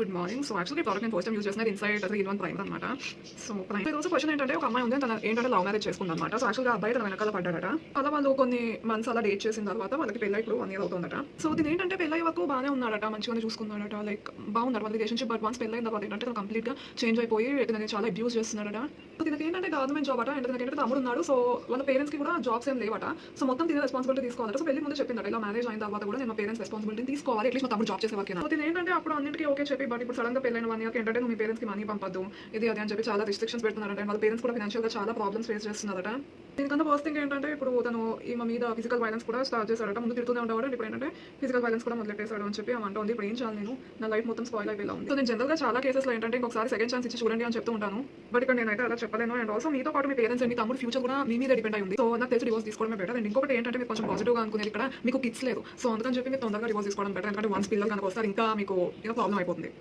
Good morning so యాక్చువల్గా product నేను first time use చేసిన inside three in one prime అనమాట సో ప్రైమర్ రోజు క్వశ్చన్ ఏంటంటే ఒక అమ్మాయి ఉంది తన ఏంటంటే లవ్ మ్యారేజ్ చేసుకుంది అనమాట సో యాక్చువల్గా అబ్బాయి తన వెనకాల పడ్డాడట. అలా వాళ్ళు కొన్ని మంత్స్ అలా డేట్ చేసిన తర్వాత వాళ్ళకి పెళ్ళి ఇప్పుడు వన్ ఇయర్ అవుతుందట. సో దీని ఏంటంటే పెళ్ళి వరకు బాగానే ఉన్నాడట మంచిగానే చూసుకున్నాడట లైక్ బాగున్నాడు వాళ్ళ రిలేషన్షిప్ బట్ వన్స్ పెళ్ళైన తర్వాత ఏంటంటే కంప్లీట్ కంప్లీట్గా చేంజ్ అయిపోయి తనని చాలా అబ్యూస్ చేస్తున్నాడట. సో దీనికి ఏంటంటే గవర్నమెంట్ జాబ్ అట అండ్ ఏంటంటే తమ్ముడు ఉన్నాడు సో వాళ్ళ పేరెంట్స్కి కూడా జాబ్స్ ఏం లేవట. సో మొత్తం తినే రెస్పాన్సిబిలిటీ తీసుకోవాలట. సో పెళ్ళి ముందు చెప్పిందట ఇలా మ్యారేజ్ అయిన తర్వాత కూడా నేను పేరెంట్స్ రెస్పాన్సిబిలిటీ తీసుకోవాలి అట్లీస్ట్ మా తమ్ముడు జాబ్ చేసే వరకు సో ఏంటంటే అప్పుడు అన్నింటికి ఓకే చెప్పి బట్ ఇప్పుడు సడన్గా పెళ్ళైన వన్ ఇయర్కి ఏంటంటే మీ పేరెంట్స్కి మనీ పంపద్దు. ఇది అది అని చెప్పి చాలా రిస్ట్రిక్షన్స్ పెడుతున్నారంటే. వాళ్ళ పేరెంట్స్ కూడా ఫినాన్షియల్గా చాలా ప్రాబ్లమ్స్ ఫేస్ చేస్తున్నారట. దీనికన్నా ఫస్ట్ థింగ్ ఏంటంటే ఇప్పుడు తను ఈమె మీద ఫిజికల్ వైలెన్స్ కూడా స్టార్ట్ చేశాడట ముందు తిడుతూనే ఉండేవాడు. ఇప్పుడు ఏంటంటే ఫిజికల్ వైలెన్స్ కూడా మొదలెట్టేశాడు అని చెప్పి ఆమె ఉంది. ఇప్పుడు ఏం చేయాలి నేను? నా లైఫ్ మొత్తం స్పాయిల్ అయిపోయి ఉంది. సో నేను జనరల్గా చాలా కేసెస్లో ఏంటంటే ఇంకొకసారి సెకండ్ ఛాన్స్ ఇచ్చి చూడండి అని చెప్తూ ఉంటాను. బట్ ఇక్కడ నేనైతే అలా చెప్పలేను. అండ్ ఆల్సో మీతో పాటు మీ పేరెంట్స్ అండ్ మీ తమ్ముడు ఫ్యూచర్ కూడా మీ మీద డిపెండ్ అయి ఉంది. సో నాకు తెలిసి డివోర్స్ తీసుకోవడమే బెటర్ అండ్ ఇంకొకటి ఏంటంటే మీరు కొంచెం పాజిటివ్గా అనుకునేది ఇక్కడ మీకు కిడ్స్ లేదు. సో అందుకని చెప్పి మీరు తొందరగా డివోర్స్ తీసుకోవడం బెటర్ ఎందుకంటే వన్స్ పిల్లలు కనుక వస్తారు ఇంకా మీకు ఏదో ప్రాబ్లం అయిపోతుంది.